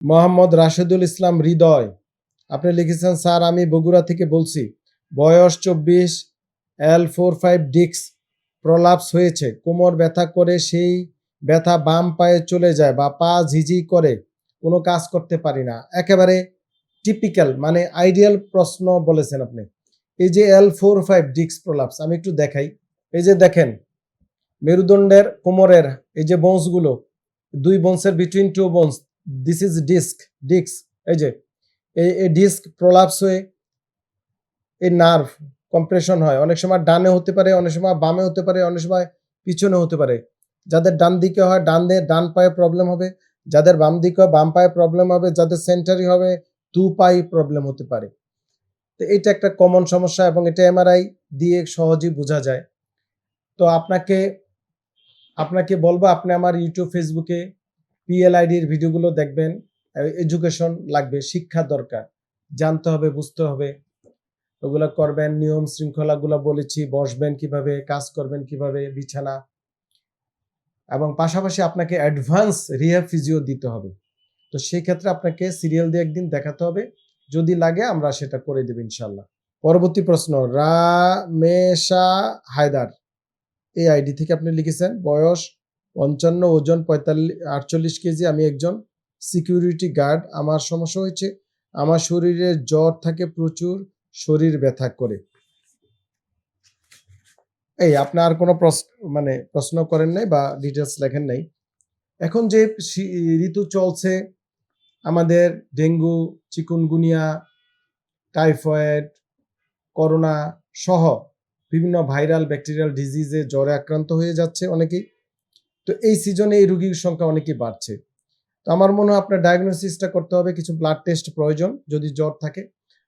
মোহাম্মদ রাশেদুল ইসলাম হৃদয়। আপনি লিখেছেন, স্যার, আমি বগুড়া থেকে বলছি, বয়স চব্বিশ এল ফোর ফাইভ ডিক্স প্রলাপস হয়েছে। কোমর ব্যথা করে সেই ব্যথা বাম পায়ে চলে যায় বা পা ঝিঝি করে। কোনো কাজ করতে পারি না। একেবারে টিপিক্যাল মানে আইডিয়াল প্রশ্ন বলেছেন আপনি। এই যে এল ফোর ফাইভ ডিক্স প্রলাপস আমি একটু দেখাই। এই যে দেখেন, মেরুদণ্ডের কোমরের এই যে বোনসগুলো দুই বোনসের between two bones this is disc disc এই যে, এই এই ডিস্ক প্রলাপস হয়ে এই নার্ভ কম্প্রেশন হয়। অনেক সময় ডানে হতে পারে, অনেক সময় বামে হতে পারে, অনেক সময় পিছনে হতে পারে। যাদের ডান দিকে হয়, ডান দিয়ে ডান পায়ে প্রবলেম হবে। যাদের বাম দিকে হয় বাম পায়ে প্রবলেম হবে। যাদের সেন্টারি হবে, দু পায়ে প্রবলেম হতে পারে। তো এটা একটা কমন সমস্যা এবং এটা এমআরআই দিয়ে সহজেই বোঝা যায়। তো আপনাকে আপনাকে বলব, আপনি আমার ইউটিউব ফেসবুকে পিএলআইডির ভিডিওগুলো দেখবেন এডুকেশন লাগবে, শিক্ষা দরকার। জানতে হবে, বুঝতে হবে। ওগুলো করবেন, নিয়ম শৃঙ্খলাগুলো বলেছি, বসবেন কীভাবে, কাজ করবেন কীভাবে, বিছানা। এবং পাশাপাশি আপনাকে অ্যাডভান্স রিহ্যাব ফিজিও দিতে হবে। তো সেই ক্ষেত্রে আপনাকে সিরিয়াল দিয়ে একদিন দেখাতে হবে। যদি লাগে আমরা সেটা করে দেব ইনশাল্লাহ পরবর্তী প্রশ্ন, রামেশা হায়দার। এই আইডি থেকে আপনি লিখেছেন, বয়স পঞ্চান্ন ওজন পঁয়তাল্লিশ আটচল্লিশ কেজি, আমি একজন সিকিউরিটি গার্ড আমার সমস্যা হয়েছে, আমার শরীরে জ্বর থাকে প্রচুর, শরীর ব্যথা করে। এই, আপনি আর কোনো প্রশ্ন মানে প্রশ্ন করেন নাই বা ডিটেলস লেখেন নাই। এখন যে ঋতু চলছে, আমাদের ডেঙ্গু, চিকুনগুনিয়া, টাইফয়েড, করোনা সহ বিভিন্ন ভাইরাল ব্যাকটেরিয়াল ডিজিজে জ্বরে আক্রান্ত হয়ে যাচ্ছে অনেকেই। তো এই সিজনে এই রুগীর সংখ্যা অনেকই বাড়ছে। তো আমার মনে হয় আপনার ডায়াগনোসিসটা করতে হবে, কিছু ব্লাড টেস্ট প্রয়োজন যদি জ্বর থাকে।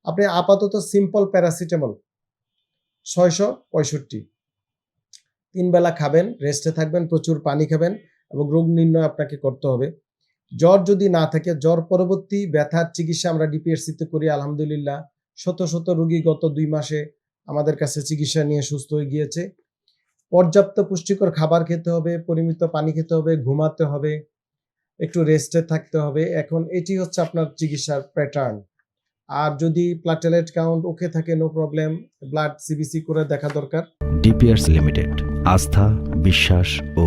আপনি আপাতত সিম্পল প্যারাসিটামল ছয়শো পঁয়ষট্টি। তিন বেলা খাবেন রেস্টে থাকবেন, প্রচুর পানি খাবেন এবং রোগ নির্ণয় আপনাকে করতে হবে। জ্বর যদি না থাকে, জ্বর পরবর্তী ব্যথার চিকিৎসা আমরা ডিপিএসসিতে করি, আলহামদুলিল্লাহ। শত শত রোগী গত দুই মাসে আমাদের কাছে চিকিৎসা নিয়ে সুস্থ হয়ে গিয়েছে। পর্যাপ্ত পুষ্টিকর খাবার খেতে হবে, পরিমিত পানি খেতে হবে, ঘুমাতে হবে, একটু রেস্টে থাকতে হবে। এখন এটি হচ্ছে আপনার চিকিৎসার প্যাটার্ন আর যদি প্লাটেলেট কাউন্ট ওকে থাকে নো প্রবলেম ব্লাড সিবিসি করে দেখা দরকার। ডিপিআরস লিমিটেড আস্থা, বিশ্বাস ও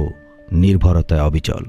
নির্ভরতায় অবিচল।